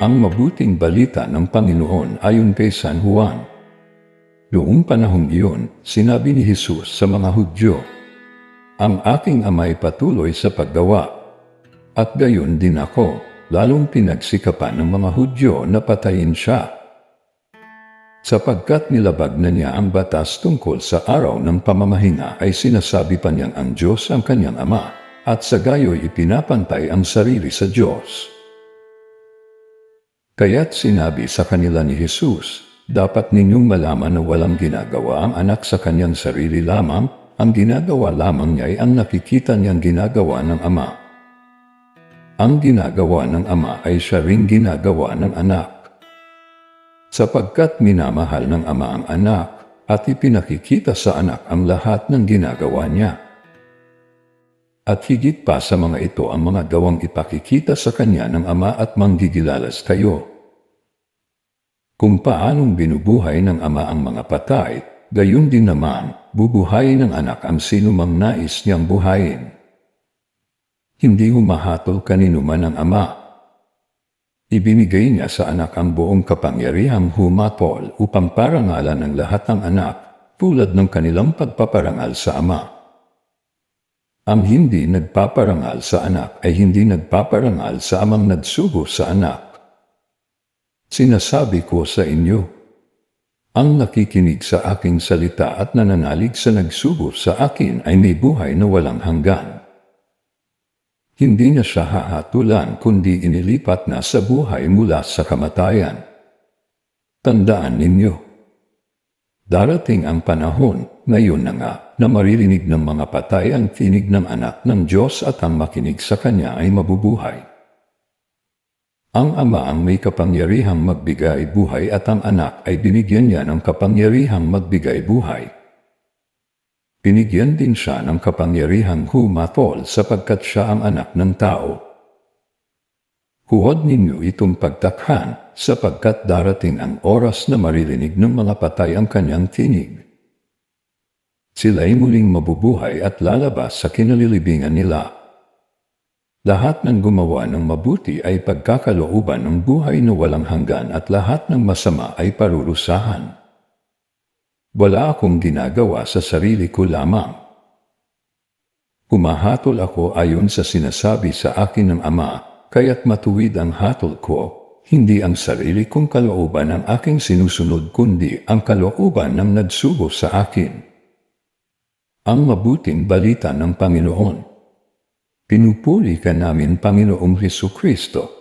Ang mabuting balita ng Panginoon ayon kay San Juan. Noong panahong iyon, sinabi ni Jesus sa mga Hudyo, Ang aking ama ay patuloy sa paggawa, at gayon din ako, lalong pinagsikapan ng mga Hudyo na patayin siya. Sapagkat nilabag na niya ang batas tungkol sa araw ng pamamahinga ay sinasabi pa niyang ang Diyos ang kanyang ama, at sa gayo'y ipinapantay ang sarili sa Diyos. Kaya't sinabi sa kanila ni Jesus, dapat ninyong malaman na walang ginagawa ang anak sa kanyang sarili lamang, ang ginagawa lamang niya ay ang nakikita niyang ginagawa ng ama. Ang ginagawa ng ama ay siya ring ginagawa ng anak. Sapagkat minamahal ng ama ang anak at ipinakikita sa anak ang lahat ng ginagawa niya. At higit pa sa mga ito ang mga gawang ipakikita sa kanya ng ama at manggigilalas kayo kung paanong binubuhay ng ama ang mga patay, gayon din naman, bubuhayin ng anak ang sino mang nais niyang buhayin. Hindi humahatol kanino man ang ama. Ibinigay niya sa anak ang buong kapangyarihang humatol upang parangalan ng lahat ng anak tulad ng kanilang pagpaparangal sa ama. Ang hindi nagpaparangal sa anak ay hindi nagpaparangal sa amang nagsugo sa anak. Sinasabi ko sa inyo, ang nakikinig sa aking salita at nananalig sa nagsugo sa akin ay may buhay na walang hanggan. Hindi niya siya hahatulan kundi inilipat na sa buhay mula sa kamatayan. Tandaan ninyo, darating ang panahon, ngayon na nga, na maririnig ng mga patay ang tinig ng anak ng Diyos at ang makinig sa Kanya ay mabubuhay. Ang ama ang may kapangyarihang magbigay buhay at ang anak ay binigyan niya ng kapangyarihang magbigay buhay. Binigyan din siya ng kapangyarihang humatol sapagkat siya ang anak ng tao. Huwag ninyo itong pagtakhan sapagkat darating ang oras na maririnig ng mga patay ang kanyang tinig. Sila'y muling mabubuhay at lalabas sa kinalilibingan nila. Lahat ng gumawa ng mabuti ay pagkakalooban ng buhay na walang hanggan at lahat ng masama ay parurusahan. Wala akong ginagawa sa sarili ko lamang. Humahatol ako ayon sa sinasabi sa akin ng Ama, kaya't matuwid ang hatol ko, hindi ang sarili kong kalooban ang aking sinusunod kundi ang kalooban ng nagsugo sa akin. Ang mabuting balita ng Panginoon. Pinupuri ka namin, Panginoong Heso Kristo.